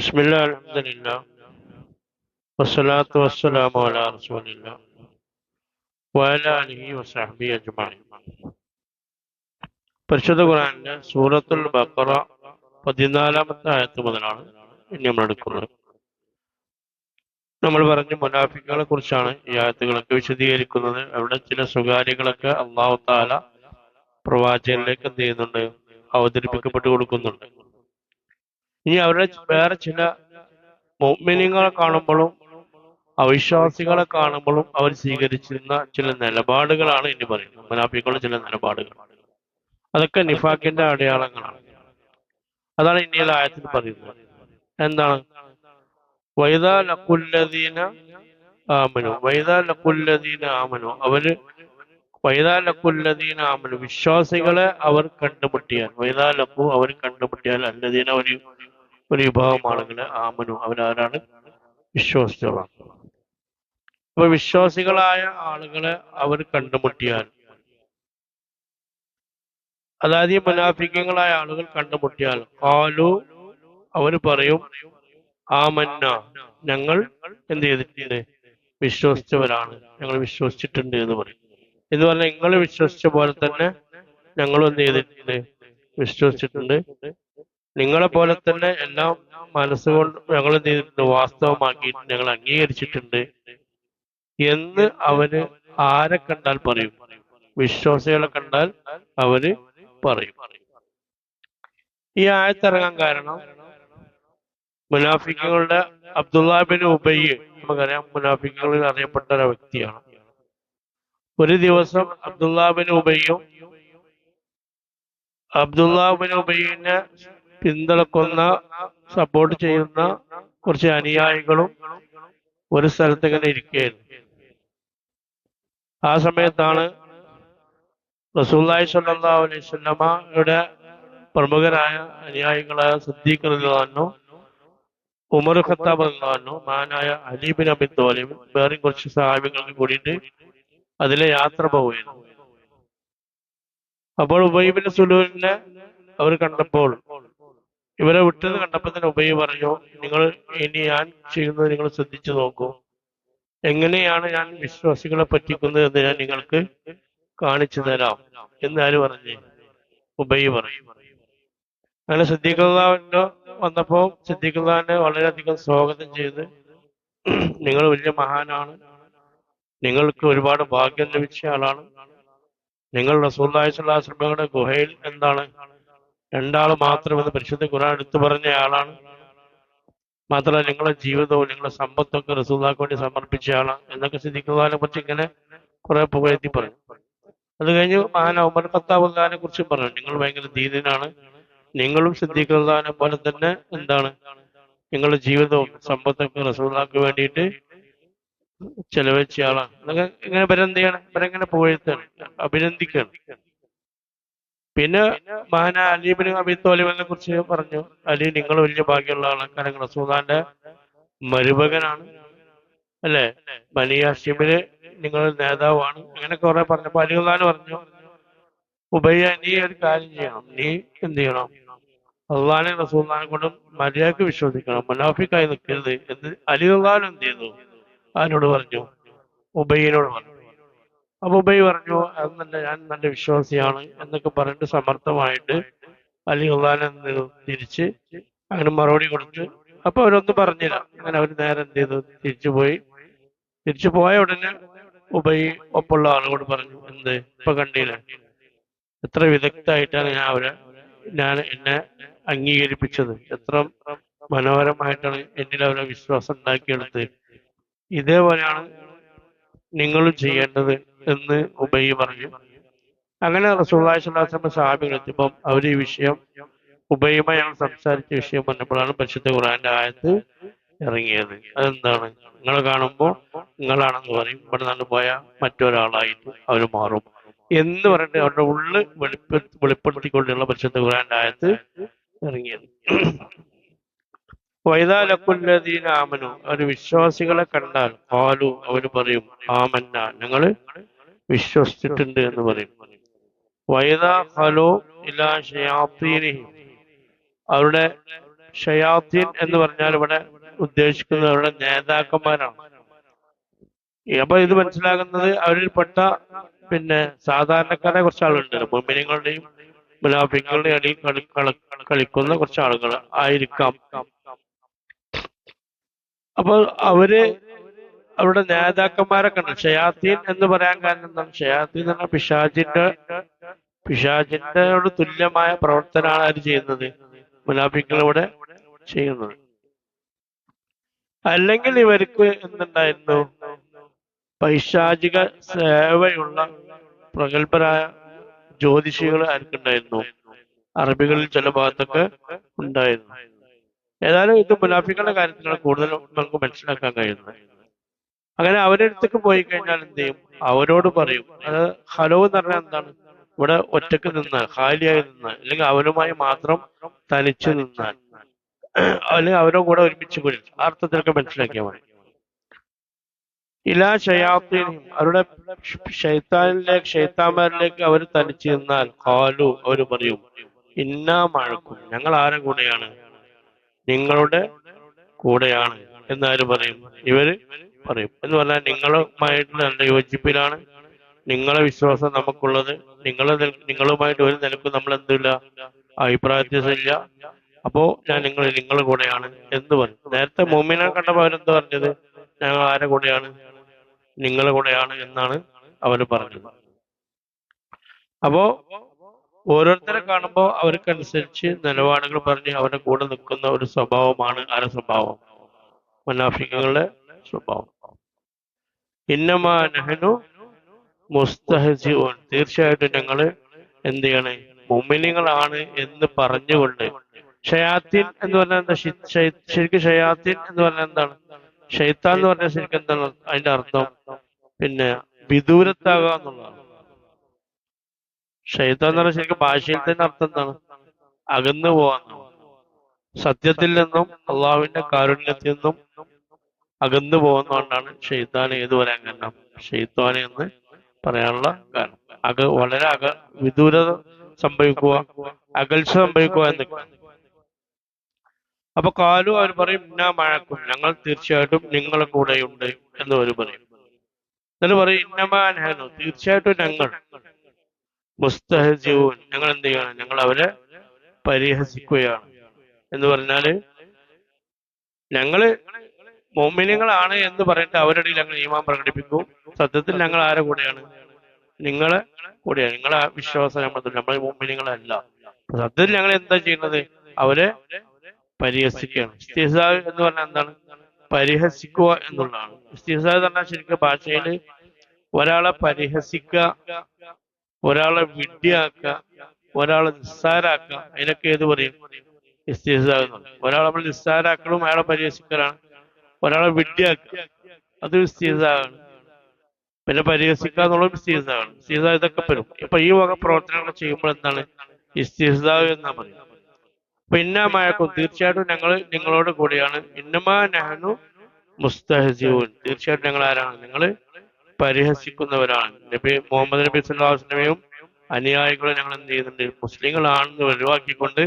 بسم الله الحمد لله والصلاة والسلام على رسول الله وعلى آله وصحبه أجمعين പരിശുദ്ധ ഖുറാനിലെ സൂറത്തുൽ ബക്കറ പതിനാലാമത്തെ ആയത്ത് മുതലാണ് ഇനി നമ്മൾ എടുക്കുന്നത് നമ്മൾ പറഞ്ഞ മുനാഫിക്കുകളെ കുറിച്ചാണ് ഈ ആയത്തുകളൊക്കെ വിശദീകരിക്കുന്നത് അവിടെ ചില സ്വകാര്യങ്ങളൊക്കെ അള്ളാഹു താല പ്രവാചകനിലേക്ക് എന്ത് ചെയ്യുന്നുണ്ട് അവതരിപ്പിക്കപ്പെട്ടു കൊടുക്കുന്നുണ്ട് ഇനി അവരുടെ വേറെ ചില മൊമിനിങ്ങളെ കാണുമ്പോഴും അവിശ്വാസികളെ കാണുമ്പോഴും അവർ സ്വീകരിച്ചിരുന്ന ചില നിലപാടുകളാണ് ഇനി പറയുന്നത്. മുനാഫിക്കുള്ള ചില നിലപാടുകൾ. അതൊക്കെ നിഫാക്കിന്റെ അടയാളങ്ങളാണ്. അതാണ് ഇനിയുള്ള ആയത്തിൽ പറയുന്നത്. എന്താണ്? വൈദാ ലക്കുല്ലദീന ആമനു. വൈദാ ലക്കുല്ലദീന ആമനു. അവർ വൈദാ ലക്കുല്ലദീന ആമനു. വിശ്വാസികളെ അവർ കണ്ടുമുട്ടിയാൽ വൈദാ ലക്കു അവർ കണ്ടുമുട്ടിയാൽ അല്ലദീന ഒരു ഒരു വിഭാഗം ആളുകളെ ആമനു അവരാരാണ് വിശ്വാസികളാണ്. അപ്പൊ വിശ്വാസികളായ ആളുകളെ അവർ കണ്ടുമുട്ടിയാൽ അതായത് ഈ മുനാഫിക്കങ്ങളായ ആളുകൾ കണ്ടുമുട്ടിയാൽ കാലു അവർ പറയും ആമന്ന ഞങ്ങൾ എന്ത് ചെയ്തിട്ടുണ്ട്? വിശ്വസിച്ചവരാണ്. ഞങ്ങൾ വിശ്വസിച്ചിട്ടുണ്ട് എന്ന് പറയും. എന്ന് പറഞ്ഞാൽ നിങ്ങൾ വിശ്വസിച്ച പോലെ തന്നെ ഞങ്ങളും എന്ത് ചെയ്തിട്ടുണ്ട്? വിശ്വസിച്ചിട്ടുണ്ട്. നിങ്ങളെ പോലെ തന്നെ എല്ലാം മനസ്സുകൊണ്ട് ഞങ്ങൾ എന്ത് ചെയ്തിട്ടുണ്ട് വാസ്തവമാക്കി ഞങ്ങൾ അംഗീകരിച്ചിട്ടുണ്ട് എന്ന് അവന് ആരെ കണ്ടാൽ പറയും? വിശ്വാസികളെ കണ്ടാൽ അവർ പറയും. ഈ ആയത്തിറങ്ങാൻ കാരണം മുനാഫിക്കുകളുടെ അബ്ദുല്ലാബിൻ ഉബയ്യ് നമുക്കറിയാം മുനാഫിക്കുകളിൽ അറിയപ്പെട്ട ഒരു വ്യക്തിയാണ്. ഒരു ദിവസം അബ്ദുല്ലാബിൻ ഉബയ്യും അബ്ദുല്ലാബിൻ ഉബയ്യനെ പിന്തുണക്കുന്ന സപ്പോർട്ട് ചെയ്യുന്ന കുറച്ച് അനുയായികളും ഒരു സ്ഥലത്ത് ഇങ്ങനെ ഇരിക്കുകയായിരുന്നു. ആ സമയത്താണ് റസൂല്ലായി സല്ലാ അലൈഹി പ്രമുഖരായ അനുയായികളായ സിദ്ദീഖ് റഹ്ലാനോ ഉമർ ഖത്താബ് റഹ്ലാനോ മാനായ അലീബിൻ അബിൻ തോലിം വേറെ കുറച്ച് സഹാബികൾക്ക് കൂടിയിട്ട് അതിലെ യാത്ര പോവുകയായിരുന്നു. അപ്പോൾ ഉബൈബിന്റെ സുലൂരിനെ അവർ കണ്ടപ്പോൾ ഇവരെ വിട്ടത് കണ്ടപ്പോൾ തന്നെ ഉബൈ പറഞ്ഞു നിങ്ങൾ ഇനി ഞാൻ ചെയ്യുന്നത് നിങ്ങൾ ശ്രദ്ധിച്ചു നോക്കൂ. എങ്ങനെയാണ് ഞാൻ വിശ്വാസികളെ പറ്റിക്കുന്നത് എന്ന് ഞാൻ നിങ്ങൾക്ക് കാണിച്ചു തരാം. എന്ന് ആര് പറഞ്ഞു? ഉബൈ പറയും അങ്ങനെ സിദ്ദീഖുല്ലാവിന്റെ വന്നപ്പോ സിദ്ദീഖുല്ലാവിനെ വളരെയധികം സ്വാഗതം ചെയ്ത് നിങ്ങൾ വലിയ മഹാനാണ്. നിങ്ങൾക്ക് ഒരുപാട് ഭാഗ്യം ലഭിച്ച ആളാണ്. നിങ്ങൾ റസൂല്ലാഹി സ്വലാസ്ലമയുടെ ഗുഹയിൽ എന്താണ് രണ്ടാൾ മാത്രമെന്ന് പരിശുദ്ധ ഖുർആൻ എടുത്തു പറഞ്ഞ ആളാണ്. മാത്രമല്ല നിങ്ങളുടെ ജീവിതവും നിങ്ങളുടെ സമ്പത്തൊക്കെ റസൂല്ലാക്ക് വേണ്ടി സമർപ്പിച്ച ആളാണ് എന്നൊക്കെ സിദ്ധിക്കുന്നതിനെ കുറിച്ച് ഇങ്ങനെ കുറെ പുകഴ്ത്തി പറഞ്ഞു. അത് കഴിഞ്ഞ് മഹാന ഉമർ ഖത്താബുല്ലാനെ കുറിച്ച് പറഞ്ഞു. നിങ്ങൾ ഭയങ്കര ദീനനാണ്. നിങ്ങളും സിദ്ധിക്കുന്നതിനെ പോലെ തന്നെ എന്താണ്? നിങ്ങളുടെ ജീവിതവും സമ്പത്തൊക്കെ റസൂലാക്ക് വേണ്ടിയിട്ട് ചെലവഴിച്ച ആളാണ്. എന്നൊക്കെ ഇങ്ങനെ ഇവരെന്ത് ചെയ്യണം? ഇവരെങ്ങനെ പുകഴ്ത്താണ് അഭിനന്ദിക്കണം പിന്നെ മഹാന അലീബിന് അബി തോലിബിനെ കുറിച്ച് പറഞ്ഞു. അലി നിങ്ങൾ വലിയ ഭാഗ്യമുള്ള ആളാണ് കാരണം റസൂലാന്റെ മരുമകനാണ്. അല്ലെ? ബനിയാഷിമിന് നിങ്ങൾ നേതാവാണ്. അങ്ങനെ കുറെ പറഞ്ഞപ്പോ അലിഖാൻ പറഞ്ഞു ഉബയ്യ നീ ഒരു കാര്യം ചെയ്യണം. നീ എന്ത് ചെയ്യണം? അള്ളഹാനെ റസൂല്ലാനെ കൊണ്ട് മര്യാദയ്ക്ക് വിശ്വസിക്കണം. മുനാഫിക്കായി നിൽക്കരുത്. എന്ന് അലിഖാൻ എന്ത് ചെയ്തു? ആരോട് പറഞ്ഞു ഉബയ്യനോട് പറഞ്ഞു. ഉബൈ പറഞ്ഞു അത് നല്ല ഞാൻ നല്ല വിശ്വാസിയാണ് എന്നൊക്കെ പറഞ്ഞിട്ട് സമർത്ഥമായിട്ട് അലി ഖുർആാനെ തിരിച്ച് അങ്ങനെ മറുപടി കൊടുത്തു. അപ്പൊ അവരൊന്നും പറഞ്ഞില്ല. അങ്ങനെ അവർ നേരെ എന്ത് ചെയ്തു? തിരിച്ചു പോയി. തിരിച്ചു പോയ ഉടനെ ഉബൈ ഒപ്പുള്ള ആളോട് പറഞ്ഞു എന്ത്? ഇപ്പൊ കണ്ടില്ല? എത്ര വിദഗ്ധായിട്ടാണ് ഞാൻ അവരെ ഞാൻ എന്നെ അംഗീകരിപ്പിച്ചത്. എത്ര മനോഹരമായിട്ടാണ് എന്നിൽ അവരെ വിശ്വാസം ഉണ്ടാക്കിയെടുത്ത് ഇതേപോലെയാണ് നിങ്ങളും ചെയ്യേണ്ടത്. എന്ന് ഉബൈ പറഞ്ഞു. അങ്ങനെ റസൂള്ളി സ്വലാസ്ലമ എത്തുമ്പം അവർ ഈ വിഷയം ഉബൈമയാൾ സംസാരിച്ച വിഷയം പറഞ്ഞപ്പോഴാണ് പരിശുദ്ധ ഖുറാന്റെ ആയത്ത് ഇറങ്ങിയത്. അതെന്താണ്? നിങ്ങൾ കാണുമ്പോൾ നിങ്ങളാണെന്ന് പറയും. ഇവിടെ നിന്ന് പോയ മറ്റൊരാളായിട്ട് അവർ മാറും. എന്ന് പറഞ്ഞിട്ട് അവരുടെ ഉള്ളിൽ വെളിപ്പെടുത്തി വെളിപ്പെടുത്തിക്കൊണ്ടുള്ള പരിശുദ്ധ ഖുറാന്റെ ആയത്ത് ഇറങ്ങിയത്. വൈതാലക്കുല്ലദീന ആമനു. അവർ വിശ്വാസികളെ കണ്ടാൽ പാലു അവർ പറയും ആമന്ന ഞങ്ങൾ വിശ്വസിച്ചിട്ടുണ്ട് എന്ന് പറയും. വൈദാ ഹലോ ഇലാ ഷയാത്തീനി അവരുടെ ഷയാത്തീൻ എന്ന് പറഞ്ഞാൽ ഇവിടെ ഉദ്ദേശിക്കുന്നത് അവരുടെ നേതാക്കന്മാരാണ്. അപ്പൊ ഇത് മനസ്സിലാകുന്നത് അവരിൽ പെട്ട പിന്നെ സാധാരണക്കാരെ കുറച്ച് ആളുണ്ട് മുമ്പിനങ്ങളുടെയും മുലാഫിങ്ങളുടെയും ഇടയിൽ കളിക്കുന്ന കുറച്ച് ആളുകൾ ആയിരിക്കാം. അപ്പൊ അവർ അവരുടെ നേതാക്കന്മാരെ കണ്ടു ഷയാത്തീൻ എന്ന് പറയാൻ കാരണം എന്താണ്? ഷയാത്തീൻ എന്ന് പറഞ്ഞാൽ പിശാചിന്റെ പിശാചിന്റെയോട് തുല്യമായ പ്രവർത്തനമാണ് അവർ ചെയ്യുന്നത്. മുനാഫിക്കൾ ഇവിടെ ചെയ്യുന്നത്. അല്ലെങ്കിൽ ഇവർക്ക് എന്തുണ്ടായിരുന്നു? പൈശാചിക സേവയുള്ള പ്രഗത്ഭരായ ജ്യോതിഷികൾ ആർക്കുണ്ടായിരുന്നു? അറബികളിൽ ചില ഭാഗത്തൊക്കെ ഉണ്ടായിരുന്നു. ഏതായാലും ഇത് മുനാഫികളുടെ കാര്യത്തിലാണ് കൂടുതൽ നമുക്ക് മനസ്സിലാക്കാൻ കഴിയുന്നത്. അങ്ങനെ അവരുടെ അടുത്തേക്ക് പോയി കഴിഞ്ഞാൽ എന്ത് ചെയ്യും? അവരോട് പറയും അത് ഹലോ എന്ന് പറഞ്ഞാൽ എന്താണ്? ഇവിടെ ഒറ്റയ്ക്ക് നിന്ന് ഖാലിയായി നിന്ന് അല്ലെങ്കിൽ അവനുമായി മാത്രം തനിച്ചു നിന്നാൽ അല്ലെങ്കിൽ അവരും കൂടെ ഒരുമിച്ച് കൂടി ആ അർത്ഥത്തിലൊക്കെ മനസ്സിലാക്കിയാൽ മതി. ഇലാ ഷയാത്തീനും അവരുടെ ഷെയ്ത്താനിലേക്ക് ഷെയ്ത്താന്മാരിലേക്ക് അവർ തനിച്ചു നിന്നാൽ ഖാലു അവർ പറയും ഇന്നാ മഴക്കും ഞങ്ങൾ ആരും കൂടെയാണ്? നിങ്ങളുടെ കൂടെയാണ് എന്നാരും പറയും? ഇവർ പറയും. എന്ന് പറഞ്ഞാൽ നിങ്ങളുമായിട്ട് നല്ല യോജിപ്പിലാണ്. നിങ്ങളെ വിശ്വാസം നമുക്കുള്ളത്. നിങ്ങളെ നിങ്ങളുമായിട്ട് ഒരു നിലക്കും നമ്മൾ എന്തില്ല അഭിപ്രായത്തില്ല അപ്പോ ഞാൻ നിങ്ങൾ നിങ്ങളുടെ കൂടെയാണ് എന്ന് പറഞ്ഞു. നേരത്തെ മോമിനെ കണ്ടപ്പോൾ അവരെന്ത് പറഞ്ഞത്? ഞങ്ങൾ ആരെ കൂടെയാണ്? നിങ്ങളുടെ കൂടെയാണ് എന്നാണ് അവർ പറഞ്ഞത്. അപ്പോ ഓരോരുത്തരെ കാണുമ്പോൾ അവർക്കനുസരിച്ച് നിലപാടുകൾ പറഞ്ഞ് അവരുടെ കൂടെ നിൽക്കുന്ന ഒരു സ്വഭാവമാണ് ആരുടെ സ്വഭാവം? മുനാഫിക്കുകളുടെ സ്വഭാവം. ഇന്നമാ നഹനു തീർച്ചയായിട്ടും ഞങ്ങൾ എന്ത് ചെയ്യണേ? മുമ്മിനികളാണ് എന്ന് പറഞ്ഞുകൊണ്ട്. ഷയാത്തിൻ എന്ന് പറഞ്ഞാൽ എന്താ? ശരിക്കും ഷയാത്തിൻ എന്ന് പറഞ്ഞാൽ എന്താണ്? ഷെയ്ത്താൻ എന്ന് പറഞ്ഞാൽ ശരിക്കും എന്താണ്? അതിന്റെ അർത്ഥം? പിന്നെ വിദൂരത്താകുക എന്നുള്ളതാണ് ഷെയ്ത്താൻ എന്ന് പറഞ്ഞാൽ ശരിക്കും ഭാഷയിൽ തന്നെ അർത്ഥം എന്താണ്? അകന്നു പോവാന്ന് സത്യത്തിൽ നിന്നും അള്ളാഹുവിന്റെ കാരുണ്യത്തിൽ നിന്നും അകന്നു പോകുന്നതുകൊണ്ടാണ് ഷെയ്ത്താൻ ഏത് പറയാൻ കാരണം ഷെയ്ത്താൻ എന്ന് പറയാനുള്ള കാരണം. അക വളരെ അക വിദൂരത സംഭവിക്കുക അകൽച്ച സംഭവിക്കുക എന്നൊക്കെ. അപ്പൊ കാലു അവർ പറയും ഇന്നാ മഴക്കും. ഞങ്ങൾ തീർച്ചയായിട്ടും നിങ്ങളെ കൂടെയുണ്ട് എന്ന് അവർ പറയും. എന്നിട്ട് പറയും ഇന്നമാനു തീർച്ചയായിട്ടും ഞങ്ങൾ. മുസ്തഹജീവൻ ഞങ്ങൾ എന്ത് ചെയ്യണം? ഞങ്ങൾ അവരെ പരിഹസിക്കുകയാണ്. എന്ന് പറഞ്ഞാൽ ഞങ്ങൾ മോമിനങ്ങളാണ് എന്ന് പറഞ്ഞിട്ട് അവരുടെ ഇടയിൽ ഞങ്ങൾ ഈമാൻ പ്രകടിപ്പിക്കും. സത്യത്തിൽ ഞങ്ങൾ ആരെ കൂടെയാണ്? നിങ്ങളെ കൂടെയാണ്. നിങ്ങളെ വിശ്വാസം നമ്മൾ നമ്മൾ മോമിനികളല്ല സത്യത്തിൽ ഞങ്ങൾ എന്താ ചെയ്യുന്നത്? അവരെ പരിഹസിക്കുകയാണ്. ഇസ്തിഹ്സാ എന്ന് പറഞ്ഞാൽ എന്താണ്? പരിഹസിക്കുക എന്നുള്ളതാണ്. ഇസ്തിഹ്സാ എന്ന് പറഞ്ഞാൽ ശരിക്കും ഭാഷയിൽ ഒരാളെ പരിഹസിക്കുക ഒരാളെ വിഡ്ഢിയാക്ക ഒരാളെ നിസ്സാരാക്ക അതിനൊക്കെ ഏത് പറയും? പറയും ഒരാളെ നമ്മൾ നിസ്സാരാക്കലും അയാളെ പരിഹസിക്കലാണ്. ഒരാളെ വിഡ്ഢിയാക്കുക അത് ഇസ്തിഹ്സാണ് പിന്നെ പരിഹസിക്കുക എന്നുള്ളത് ഇസ്തിഹ്സാ ഇതൊക്കെ വരും. ഇപ്പൊ ഈ വക പ്രവർത്തനങ്ങൾ ചെയ്യുമ്പോൾ എന്താണ്? ഇസ്തിഹ്സാ എന്നാ പറയും. അപ്പൊ ഇന്നാ മഴക്കും തീർച്ചയായിട്ടും ഞങ്ങൾ നിങ്ങളോട് കൂടിയാണ്. ഇന്നമാ നെഹനു മുസ്തഹസിഊൻ തീർച്ചയായിട്ടും ഞങ്ങൾ ആരാണ്? നിങ്ങൾ പരിഹസിക്കുന്നവരാണ്. നബി മുഹമ്മദ് നബി സുല്ലാസ്ലമയും അനുയായികളെ ഞങ്ങൾ എന്ത് ചെയ്യുന്നുണ്ട്? മുസ്ലിങ്ങളാണെന്ന് ഒഴിവാക്കിക്കൊണ്ട്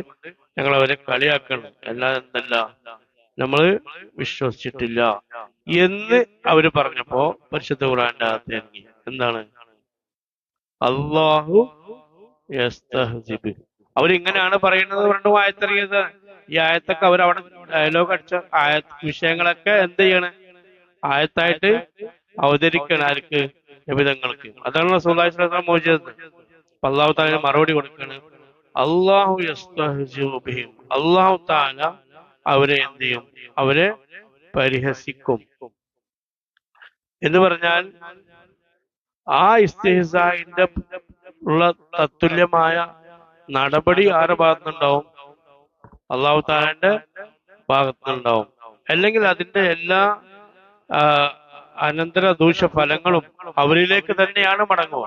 ഞങ്ങൾ അവരെ കളിയാക്കണം അല്ലാതെ എന്തല്ല? നമ്മൾ വിശ്വസിച്ചിട്ടില്ല എന്ന് അവർ പറഞ്ഞപ്പോ പരിശുദ്ധ ഖുറാന്റെ അകത്ത് ഇറങ്ങി. എന്താണ്? അള്ളാഹു അവരിങ്ങനെയാണ് പറയുന്നത് രണ്ട് ആയത്തിറങ്ങിയത് ഈ ആയത്തൊക്കെ അവരവിടെ ഡയലോഗ് അടിച്ച ആയ വിഷയങ്ങളൊക്കെ എന്ത് ചെയ്യണേ? ആയത്തായിട്ട് അവതരിക്കണം ആർക്ക്? ജപിതങ്ങൾക്ക് അതാണ് റസൂലുള്ളാഹി മോചിതത് അള്ളാഹു താല മറുപടി കൊടുക്കണം. അള്ളാഹു അള്ളാഹു താല അവരെ എന്ത് ചെയ്യും? അവരെ പരിഹസിക്കും. എന്ന് പറഞ്ഞാൽ ആ ഇസ്തിഹസായിന്റെ ഉള്ള തത്തുല്യമായ നടപടി ആരുടെ ഭാഗത്തുനിന്നുണ്ടാവും? അള്ളാഹു താലാന്റെ ഭാഗത്തുനിന്നുണ്ടാവും. അല്ലെങ്കിൽ അതിന്റെ എല്ലാ അനന്തര ദൂഷ്യഫലങ്ങളും അവരിലേക്ക് തന്നെയാണ് മടങ്ങുക.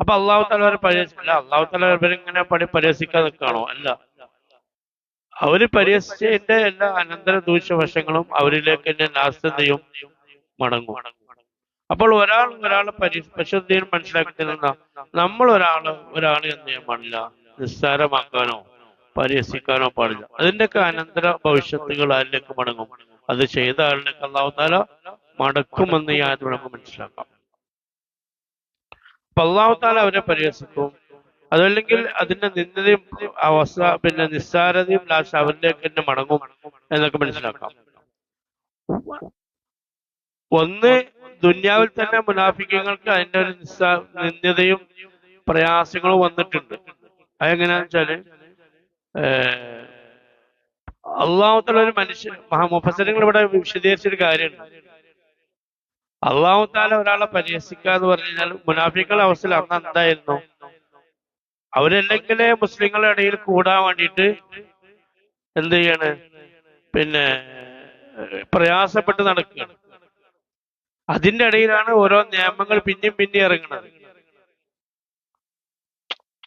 അപ്പൊ അള്ളാഹു തല അവരെ പരിഹസിക്കില്ല അള്ളാഹു തല അവരിങ്ങനെ പണി പരിഹസിക്കാൻ നിൽക്കുകയാണോ? അല്ല. അവർ പരിഹസിച്ചതിന്റെ എല്ലാ അനന്തര ദൂഷ്യവശങ്ങളും അവരിലേക്ക് തന്നെ നാസ്തയും മടങ്ങും. അപ്പോൾ ഒരാൾ ഒരാളെ പരിശുദ്ധിയും മനസ്സിലാക്കി തരുന്ന നമ്മൾ ഒരാൾ ഒരാളെ എന്ത് ചെയ്യാൻ പാടില്ല? നിസ്സാരമാക്കാനോ പരിഹസിക്കാനോ പാടില്ല. അതിന്റെയൊക്കെ അനന്തര ഭവിഷ്യത്തുകൾ ആരിലേക്ക് മടങ്ങും? അത് ചെയ്ത ആളിലേക്ക് അള്ളാഹു താല മടക്കുമെന്ന് ഈ ആദ്യം നമുക്ക് മനസ്സിലാക്കാം. താല അവരെ പരിഹസിക്കും. അതല്ലെങ്കിൽ അതിന്റെ നിന്ദതയും അവസ്ഥ പിന്നെ നിസ്സാരതയും ലാസ്റ്റ് അവരിലേക്ക് തന്നെ മടങ്ങും എന്നൊക്കെ മനസ്സിലാക്കാം. ഒന്ന് ദുന്യാവിൽ തന്നെ മുനാഫിക്കങ്ങൾക്ക് അതിന്റെ ഒരു നിസ്സാ നിന്ദതയും പ്രയാസങ്ങളും വന്നിട്ടുണ്ട്. അതെങ്ങനെയാന്ന് വെച്ചാൽ അള്ളാഹുത്തുള്ള ഒരു മനുഷ്യൻ മഹാമുഫസരങ്ങൾ ഇവിടെ വിശദീകരിച്ചൊരു കാര്യമുണ്ട്. അള്ളാഹു താല ഒരാളെ പരിഹസിക്കുക എന്ന് പറഞ്ഞു കഴിഞ്ഞാൽ മുനാഫിക്കളുടെ അവസ്ഥയിൽ അന്ന് എന്തായിരുന്നു? അവരല്ലെങ്കിലേ മുസ്ലിങ്ങളുടെ ഇടയിൽ കൂടാൻ വേണ്ടിയിട്ട് എന്ത് ചെയ്യാണ്? പിന്നെ പ്രയാസപ്പെട്ട് നടക്കുകയാണ്. അതിന്റെ ഇടയിലാണ് ഓരോ നിയമങ്ങൾ പിന്നെയും പിന്നെയും ഇറങ്ങുന്നത്.